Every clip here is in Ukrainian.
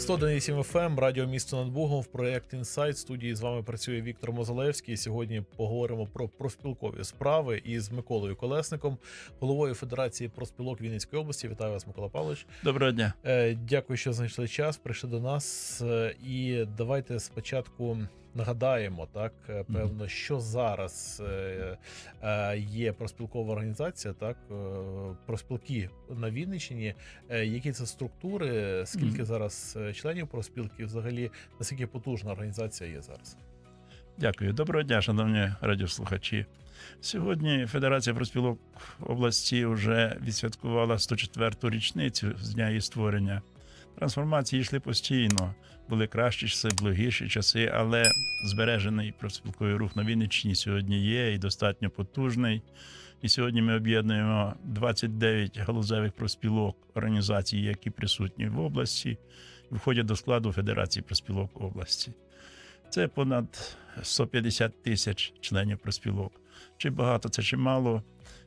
101,7 FM, радіо місто над Богом в проєкт Інсайт. Студії з вами працює Віктор Мозалевський. Сьогодні поговоримо про профспілкові справи із Миколою Колесником, головою Федерації профспілок Вінницької області. Вітаю вас, Микола Павлович. Доброго дня. Е, Дякую, що знайшли час. Прийшли до нас. Е, І давайте спочатку нагадаємо, так е, певно, що зараз е, е, є проспілкова організація, так проспілки на Вінниччині. Які це структури? Скільки зараз членів проспілки? Взагалі наскільки потужна організація є зараз? Дякую. Доброго дня, шановні радіослухачі. Сьогодні Федерація профспілок області вже відсвяткувала 104-ту річницю з дня її створення. Трансформації йшли постійно. Були кращі часи, благіші часи, але збережений профспілковий рух на Вінниччині сьогодні є і достатньо потужний. І сьогодні ми об'єднуємо 29 галузевих профспілок організацій, які присутні в області, і входять до складу Федерації профспілок області. Це понад 150 тисяч членів проспілок. Чи багато це чи мало?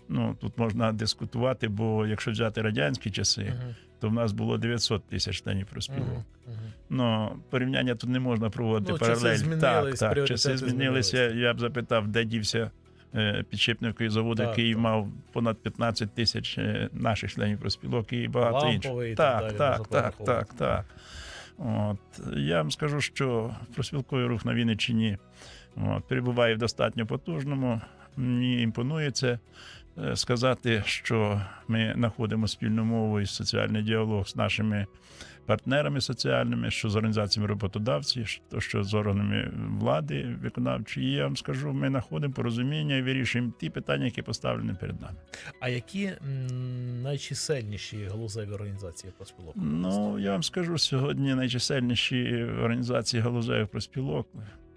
Ну тут можна дискутувати, бо якщо взяти радянські часи, Мгм. то в нас було 900 тисяч членів проспілок. Мгм. Мгм. Ну порівняння тут не можна проводити Ну, часи паралель. змінились, так, так, часи змінилися. Я б запитав, де дівся е, підшипниковий завод, Так, який так. мав понад 15 тисяч е, наших членів проспілок і багато Ламповий інших. і так Так, так, так, так, так. От я вам скажу, що проспілковий рух на Вінниччині от, перебуває в достатньо потужному. Мені імпонує це сказати, що ми знаходимо спільну мову і соціальний діалог з нашими партнерами соціальними, що з організаціями роботодавців, що- що з органами влади виконавчої. І я вам скажу, ми знаходимо порозуміння і вирішуємо ті питання, які поставлені перед нами. А які найчисельніші галузеві організації проспілок? Ну я вам скажу сьогодні найчисельніші організації галузевих проспілок.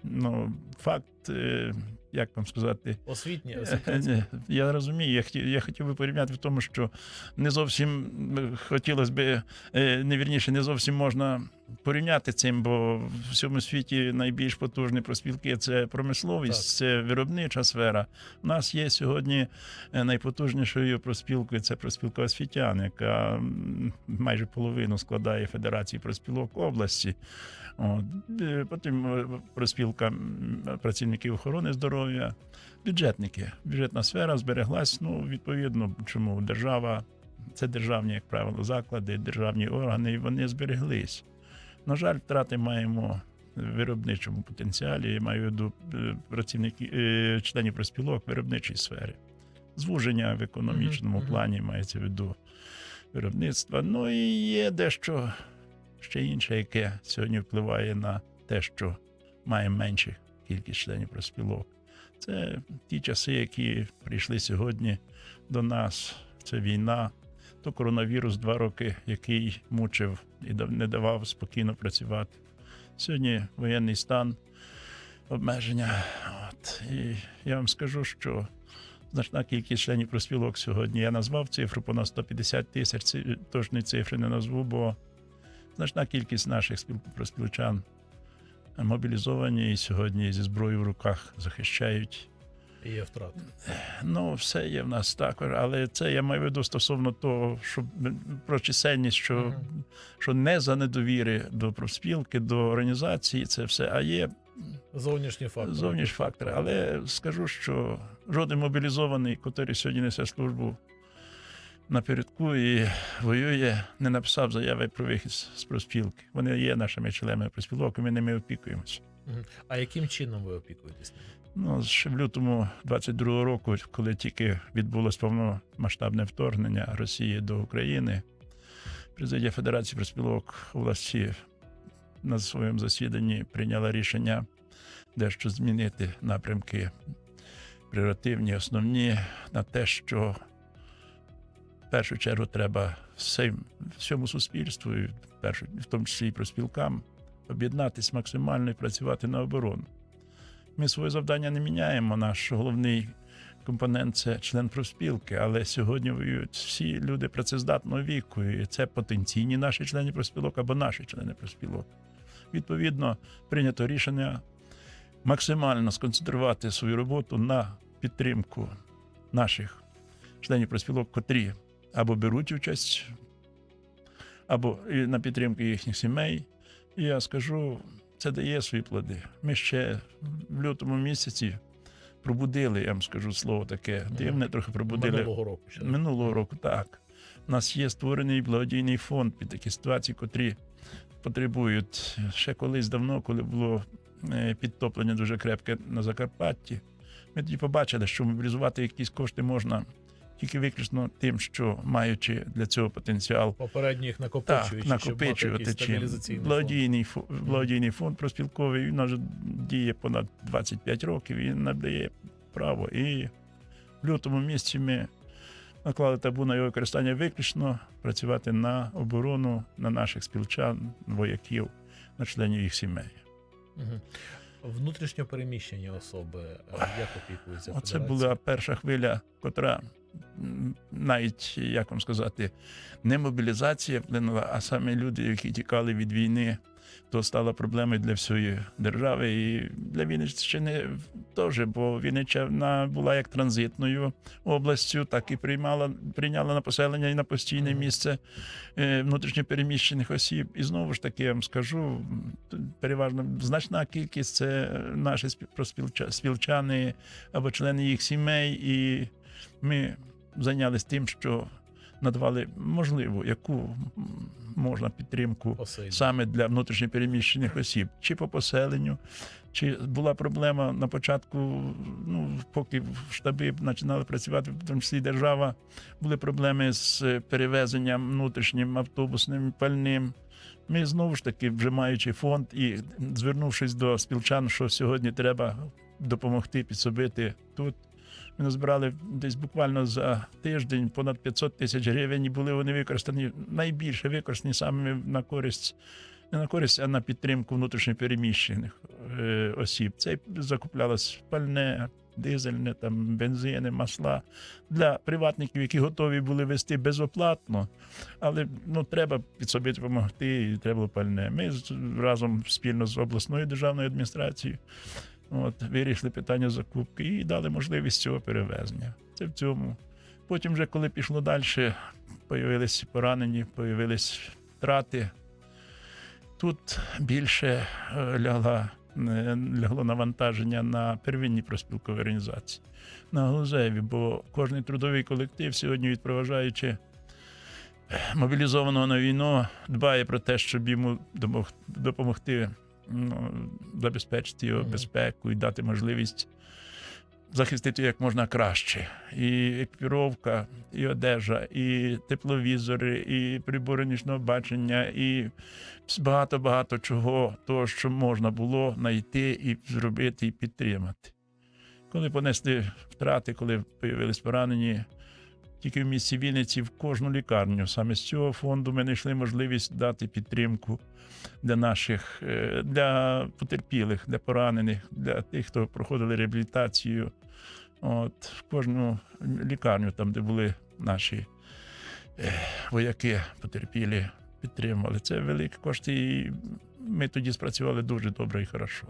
Ну факт, е, як вам сказати, Освітні, освітні. Я розумію, я хотів, я хотів би порівняти в тому, що не зовсім е, хотілося е, не вірніше, не зовсім можна порівняти цим, бо в всьому світі найбільш потужні проспілки це промисловість, це виробнича сфера. У нас є сьогодні е, найпотужнішою проспілкою це проспілка освітян, яка майже половину складає Федерації проспілок області. От. Е, Потім е, проспілка працівників охорони здоров'я, бюджетники. Бюджетна сфера збереглась. Ну, відповідно, чому держава, це державні, як правило, заклади, державні органи, і вони збереглись. На жаль, втрати маємо в виробничому потенціалі. Я маю виду е, працівників, е, членів проспілок виробничої сфери. Звуження в економічному плані мається в виду виробництва. Ну і є дещо ще інше, яке сьогодні впливає на те, що має меншу кількість членів проспілок. Це ті часи, які прийшли сьогодні до нас. Це війна, то коронавірус два роки, який мучив і не давав спокійно працювати. Сьогодні воєнний стан, обмеження. От. І я вам скажу, що значна кількість членів проспілок сьогодні. Я назвав цифру понад 150 тисяч. Точної цифри не назву, бо значна кількість наших спіл- проспілчан мобілізовані і сьогодні зі зброєю в руках захищають. Є втрати. Ну, все є в нас також, але це я маю виду стосовно того, що про чисельність, що, Мгм. що не за недовіри до профспілки, до організації, це все, а є Зовнішні фактори. зовнішні фактори. Але скажу, що жоден мобілізований, який сьогодні несе службу напередку і воює, не написав заяви про вихід з профспілки. Вони є нашими членами профспілок, і ми ними опікуємося. А яким чином ви опікуєтесь? Ну, ще в лютому 22-го року, коли тільки відбулось повномасштабне вторгнення Росії до України, президія Федерації профспілок області на своєму засіданні прийняла рішення дещо змінити напрямки прерогативні, основні на те, що в першу чергу треба всім, всьому суспільству, і в, першу, в тому числі і профспілкам, об'єднатися максимально і працювати на оборону. Ми своє завдання не міняємо. Наш головний компонент це член профспілки, але сьогодні воюють всі люди працездатного віку, і це потенційні наші члени профспілок або наші члени профспілок. Відповідно, прийнято рішення максимально сконцентрувати свою роботу на підтримку наших членів профспілок, котрі або беруть участь, або на підтримку їхніх сімей, І я скажу, це дає свої плоди. Ми ще в лютому місяці пробудили, я вам скажу слово таке, дивне, трохи пробудили Минулого року ще. минулого року. Так. У нас є створений благодійний фонд під такі ситуації, котрі потребують ще колись давно, коли було е, підтоплення дуже крепке на Закарпатті. Ми тоді побачили, що мобілізувати якісь кошти можна тільки виключно тим, що маючи для цього потенціал. Попередньо їх Так, накопичуючи, накопичувати чим. якийсь фонд. Благодійний, фо- фонд проспілковий, він вже діє понад 25 років, він надає право. І в лютому місяці ми наклали табу на його використання виключно працювати на оборону на наших спілчан, вояків, на членів їх сімей. Внутрішньо переміщені особи, е, як опікуються? Оце була перша хвиля, котра навіть, як вам сказати, не мобілізація вплинула, а саме люди, які тікали від війни, то стала проблемою для всієї держави. І для Вінниччини теж, бо Вінниччина була як транзитною областю, так і приймала, прийняла на поселення і на постійне місце е, внутрішньопереміщених осіб. І знову ж таки, я вам скажу, переважно значна кількість це наші спів- спілчани або члени їх сімей, і ми зайнялися тим, що надавали можливу, яку можна підтримку Посильно. саме для внутрішньопереміщених осіб, чи по поселенню, чи була проблема на початку, ну поки в штаби починали працювати, в тому числі держава, були проблеми з перевезенням внутрішнім автобусним пальним. Ми знову ж таки, вже маючи фонд і звернувшись до спілчан, що сьогодні треба допомогти підсобити тут. Ми назбирали десь буквально за тиждень понад 500 тисяч гривень, і були вони використані найбільше використані саме на користь, не на користь, а на підтримку внутрішньопереміщених е, осіб. Це закуплялось пальне, дизельне, там, бензини, масла для приватників, які готові були вести безоплатно. Але ну, треба підсобити допомогти, і треба було пальне. Ми разом спільно з обласною державною адміністрацією От, вирішили питання закупки і дали можливість цього перевезення. Це в цьому. Потім, вже коли пішло далі, появились поранені, появились втрати. Тут більше е, лягла, е, лягло навантаження на первинні проспілкові організації, на галузеві, бо кожний трудовий колектив сьогодні, відпроважаючи мобілізованого на війну, дбає про те, щоб йому допомогти ну, забезпечити його безпеку і дати можливість захистити як можна краще. І екіпіровка, і одежа, і тепловізори, і прибори нічного бачення, і багато-багато чого, того, що можна було знайти і зробити, і підтримати. Коли понесли втрати, коли появились поранені, тільки в місті Вінниці в кожну лікарню. Саме з цього фонду ми знайшли можливість дати підтримку для наших, е, для потерпілих, для поранених, для тих, хто проходили реабілітацію. От, в кожну лікарню, там, де були наші е, вояки, потерпілі, підтримували. Це великі кошти, і ми тоді спрацювали дуже добре і хорошо.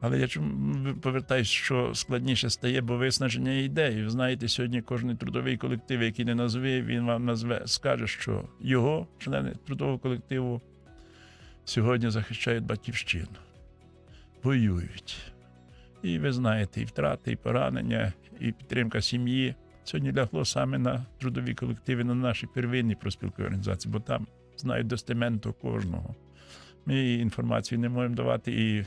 Але я чому повертаюсь, що складніше стає, бо виснаження ідеї. Ви знаєте, сьогодні кожен трудовий колектив, який не назве, він вам назве, скаже, що його члени трудового колективу сьогодні захищають батьківщину, воюють. І ви знаєте, і втрати, і поранення, і підтримка сім'ї. Сьогодні лягло саме на трудові колективи, на наші первинні проспілкові організації, бо там знають достеменно кожного. Ми інформацію не можемо давати і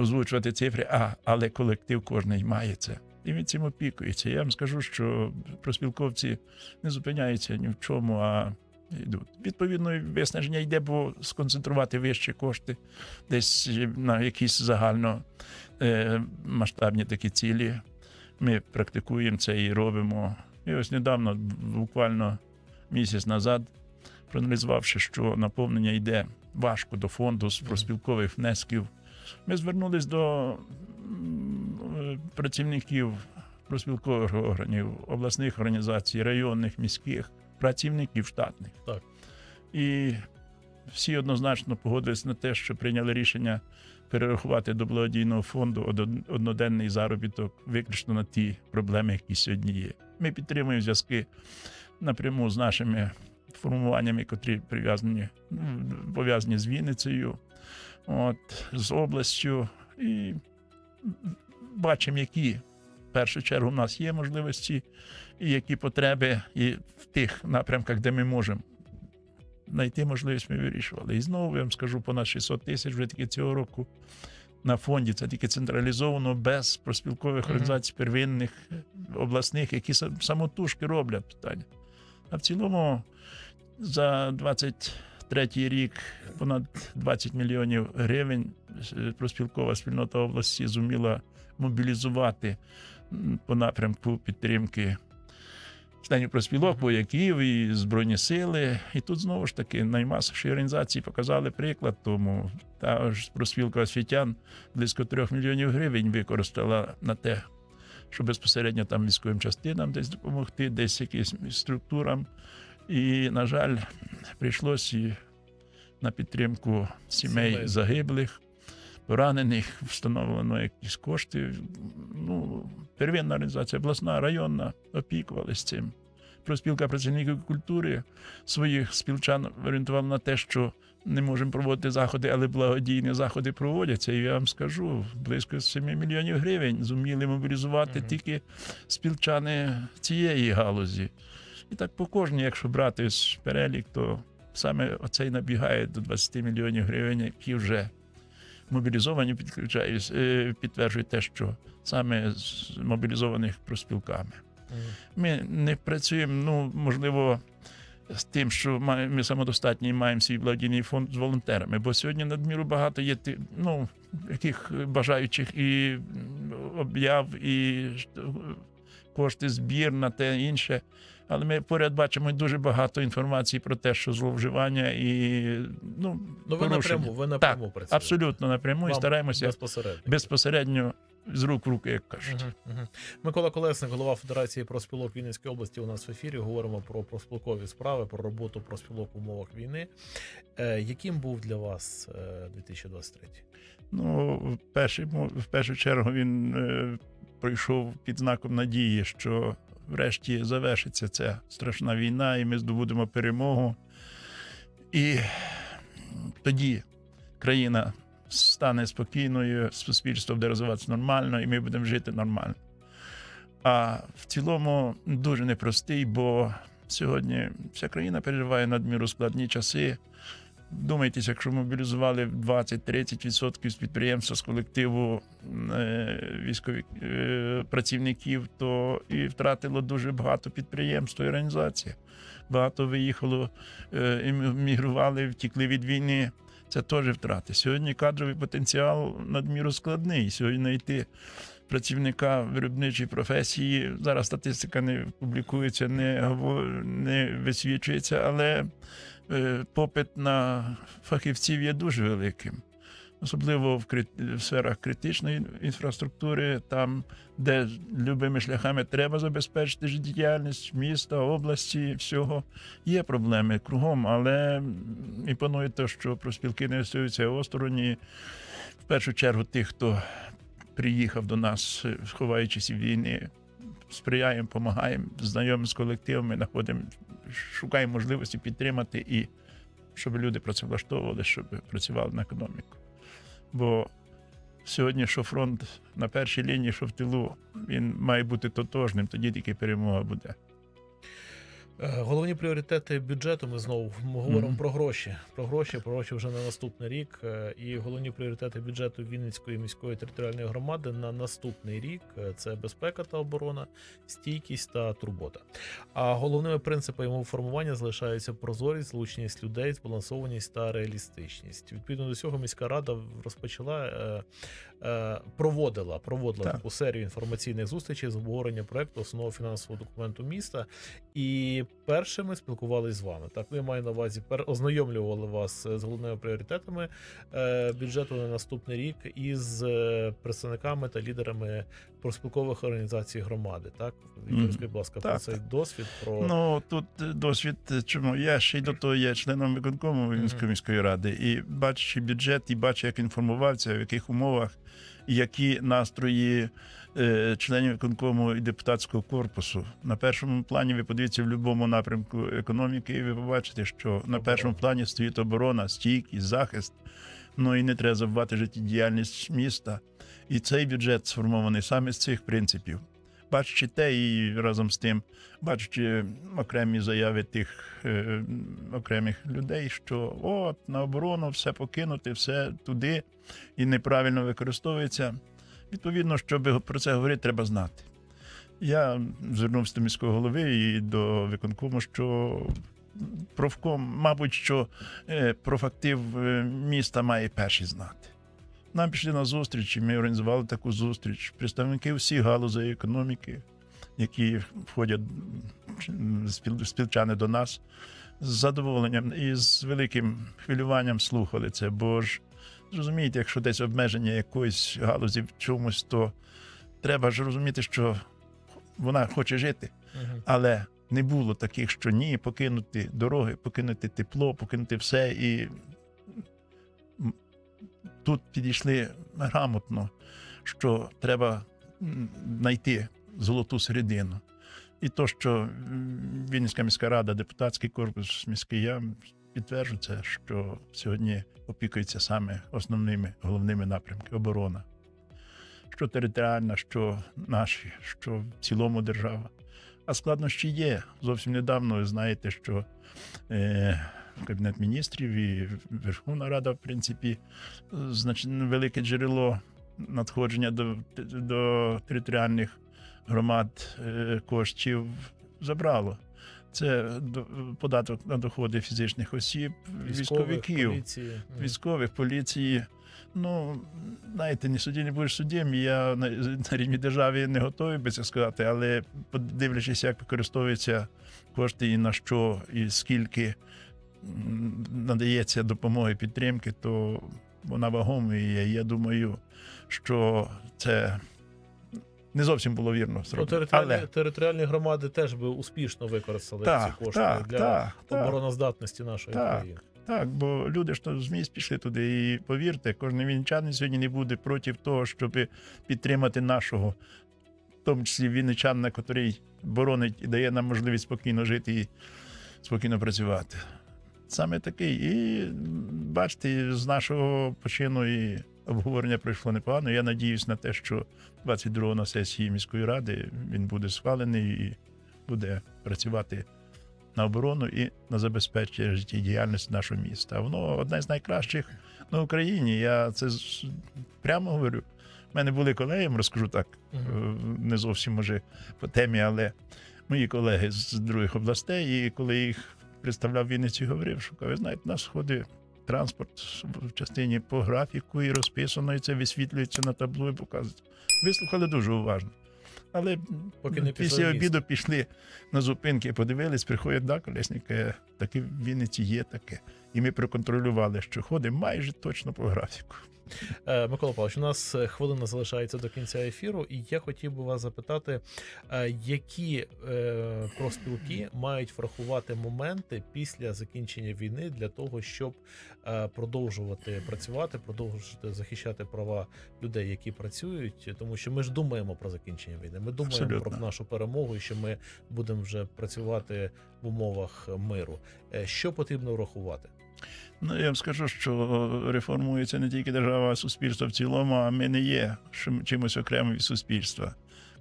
озвучувати цифри, а, але колектив кожний має це. І він цим опікується. Я вам скажу, що проспілковці не зупиняються ні в чому, а йдуть. Відповідно, виснаження йде, бо сконцентрувати вищі кошти десь на якісь загально е, такі цілі. Ми практикуємо це і робимо. І ось недавно, буквально місяць назад, проаналізувавши, що наповнення йде важко до фонду з проспілкових внесків, ми звернулись до е, працівників проспілкових органів, обласних організацій, районних, міських, працівників штатних. Так. І всі однозначно погодились на те, що прийняли рішення перерахувати до благодійного фонду одноденний заробіток виключно на ті проблеми, які сьогодні є. Ми підтримуємо зв'язки напряму з нашими формуваннями, котрі прив'язані, пов'язані з Вінницею, от, з областю. І бачимо, які в першу чергу в нас є можливості, і які потреби, і в тих напрямках, де ми можемо знайти можливість, ми вирішували. І знову я вам скажу, понад 600 тисяч вже тільки цього року на фонді. Це тільки централізовано без проспілкових Мгм. організацій первинних обласних, які сам- самотужки роблять питання. А в цілому за 23 рік понад 20 мільйонів гривень е, проспілкова спільнота області зуміла мобілізувати по напрямку підтримки членів проспілок, вояків і Збройні сили. І тут знову ж таки наймасовіші організації показали приклад тому. Та ж проспілка освітян близько 3 мільйонів гривень використала на те, щоб безпосередньо там військовим частинам десь допомогти, десь якимось структурам. І, на жаль, прийшлось і на підтримку сімей загиблих, поранених, встановлено якісь кошти. Ну, первинна організація, обласна, районна опікувалась цим. Проспілка працівників культури своїх спілчан орієнтувала на те, що не можемо проводити заходи, але благодійні заходи проводяться. І я вам скажу, близько 7 мільйонів гривень зуміли мобілізувати Мгм. тільки спілчани цієї галузі. І так по кожній, якщо брати з перелік, то саме оцей набігає до 20 мільйонів гривень, які вже мобілізовані підключають, е, підтверджують те, що саме з мобілізованих проспілками. Ми не працюємо, ну можливо, з тим, що ми самодостатні і маємо свій благодійний фонд з волонтерами. Бо сьогодні надміру багато є ну, яких бажаючих і об'яв, і кошти, збір на те інше. Але ми поряд бачимо дуже багато інформації про те, що зловживання і ну, Ну, ви порушення. напряму, ви напряму працюєте. абсолютно напряму і стараємося безпосередньо. безпосередньо з рук в руки, як кажуть. Мгм, мгм. Микола Колесник, голова Федерації проспілок Вінницької області. У нас в ефірі говоримо про проспілкові справи, про роботу проспілок в умовах війни. Е, яким був для вас е, 2023? Ну, в, першому, в першу чергу він е, пройшов під знаком надії, що врешті завершиться ця страшна війна, і ми здобудемо перемогу. І тоді країна стане спокійною, суспільство буде розвиватися нормально, і ми будемо жити нормально. А в цілому дуже непростий, бо сьогодні вся країна переживає надміру складні часи. Думайтеся, якщо мобілізували 20-30% з підприємства з колективу е, військових е, працівників, то і втратило дуже багато підприємств і організацій. Багато виїхало, е, емігрували, втікли від війни. Це теж втрати. Сьогодні кадровий потенціал надміру складний. Сьогодні знайти працівника виробничої професії. Зараз статистика не публікується, не, не висвічується, але попит на фахівців є дуже великим. Особливо в, крит- в сферах критичної інфраструктури, там, де любими шляхами треба забезпечити життєдіяльність міста, області, всього. Є проблеми кругом, але імпонує те, що проспілки не остаються остороні. В першу чергу тих, хто приїхав до нас, е, ховаючись від війни, сприяємо, допомагаємо, знайомимо з колективами, знаходимо, шукаємо можливості підтримати і щоб люди працевлаштовували, щоб працювали на економіку. Бо сьогодні, що фронт на першій лінії, що в тилу, він має бути тотожним, тоді тільки перемога буде. Е, Головні пріоритети бюджету. Ми знову говоримо Мгм. про гроші. Про гроші, про гроші вже на наступний рік. Е, І головні пріоритети бюджету Вінницької міської територіальної громади на наступний рік е, це безпека та оборона, стійкість та турбота. А головними принципами формування залишаються прозорість, злучність людей, збалансованість та реалістичність. Відповідно до цього міська рада розпочала. Проводила проводила таку серію інформаційних зустрічей з обговорення проекту основного фінансового документу міста. І першими спілкувалися з вами. Так, ну, я маю на увазі, пер ознайомлювали вас е, з головними пріоритетами е, бюджету на наступний рік із е, представниками та лідерами проспілкових організацій громади. Так, Мгм. Розкажіть, будь ласка, про цей досвід. Про Ну тут досвід, чому я ще й до того є членом виконкому Вінницької Мгм. міської ради, і бачачи бюджет, і бачу, як він формувався, в яких умовах, які настрої членів виконкому і депутатського корпусу. На першому плані ви подивіться в будь-якому напрямку економіки, і ви побачите, що на першому плані стоїть оборона, стійкість, захист. Ну і не треба забувати життєдіяльність міста. І цей бюджет сформований саме з цих принципів. Бачачи те, і разом з тим, бачачи окремі заяви тих е, окремих людей, що от на оборону все покинути, все туди і неправильно використовується. Відповідно, щоб про це говорити, треба знати. Я звернувся до міського голови і до виконкому, що профком, мабуть, що е, профактив е, міста має перший знати. Нам пішли на зустріч, і ми організували таку зустріч. Представники всіх галузей економіки, які входять спілчани до нас, з задоволенням і з великим хвилюванням слухали це. Бо ж зрозумієте, якщо десь обмеження якоїсь галузі в чомусь, то треба ж розуміти, що вона хоче жити, але не було таких, що ні, покинути дороги, покинути тепло, покинути все. І тут підійшли грамотно, що треба знайти золоту середину. І то, що Вінницька міська рада, депутатський корпус міський, я підтверджу це, що сьогодні опікується саме основними головними напрямками оборона. Що територіальна, що наші, що в цілому держава. А складнощі є. Зовсім недавно ви знаєте, що е, Кабінет міністрів і Верховна Рада, в принципі, значне велике джерело надходження до, до територіальних громад е, коштів забрало. Це до- податок на доходи фізичних осіб, військовиків поліції. Військових, поліції. Ну, знаєте, ні судді не будеш суддям. Я на, на рівні держави не готовий би це сказати, але подивлячись, як використовуються кошти і на що, і скільки надається допомоги підтримки, то вона вагома. І я думаю, що це не зовсім було вірно Ну, територіальні, Але територіальні громади теж би успішно використали так, ці кошти так, для так, обороноздатності нашої Так. країни. Так, бо люди ж з міст пішли туди. І повірте, кожен вінничанин сьогодні не буде проти того, щоб підтримати нашого, в тому числі вінничанина, який боронить і дає нам можливість спокійно жити і спокійно працювати. Саме такий. І бачите, з нашого почину і обговорення пройшло непогано. Я надіюсь на те, що 22-го на сесії міської ради він буде схвалений і буде працювати на оборону і на забезпечення життєдіяльності нашого міста. Воно одне з найкращих на Україні. Я це прямо говорю. У мене були колеги, я вам розкажу так, е, не зовсім може по темі, але мої колеги з других областей, і коли їх представляв Вінниці, говорив, що ви знаєте, у нас ходить транспорт в частині по графіку і розписано, і це висвітлюється на табло і показується. Вислухали дуже уважно. Але Поки не після обіду пішли на зупинки, подивились, приходять, да, колесники, таке в Вінниці є таке. І ми проконтролювали, що ходимо майже точно по графіку. Е, Микола Павлович, у нас е, хвилина залишається до кінця ефіру, і я хотів би вас запитати, е, які профспілки мають врахувати моменти після закінчення війни для того, щоб продовжувати працювати, продовжувати захищати права людей, які працюють, тому що ми ж думаємо про закінчення війни. Ми думаємо Абсолютно. про нашу перемогу, і що ми будемо вже працювати в умовах миру. Е, Що потрібно врахувати? Ну, я вам скажу, що реформується не тільки держава, а суспільство в цілому, а ми не є чимось окремим від суспільства.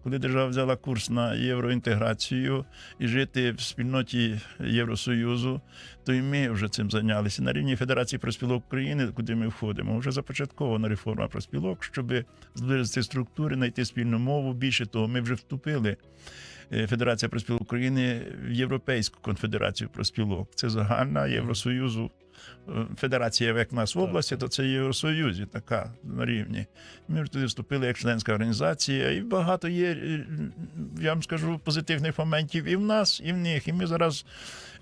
Коли держава взяла курс на євроінтеграцію і жити в спільноті Євросоюзу, то і ми вже цим зайнялися. На рівні Федерації проспілок України, куди ми входимо, вже започаткована реформа проспілок, щоб зблизити структури, знайти спільну мову. Більше того, ми вже вступили. Е, Федерація проспілок України в Європейську конфедерацію проспілок. Це загальна Євросоюзу федерація, як в нас в Так. області, то це Євросоюзі, така на рівні. Ми туди вступили як членська організація, і багато є, е, я вам скажу, позитивних моментів і в нас, і в них. І ми зараз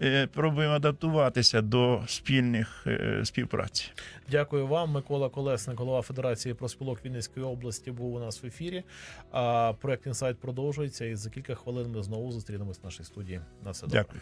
е, пробуємо адаптуватися до спільних е, співпраці. Дякую вам. Микола Колесник, голова Федерації проспілок Вінницької області, був у нас в ефірі. А проект інсайт продовжується. І за кілька хвилин ми знову зустрінемось в нашій студії. На все добре. Дякую.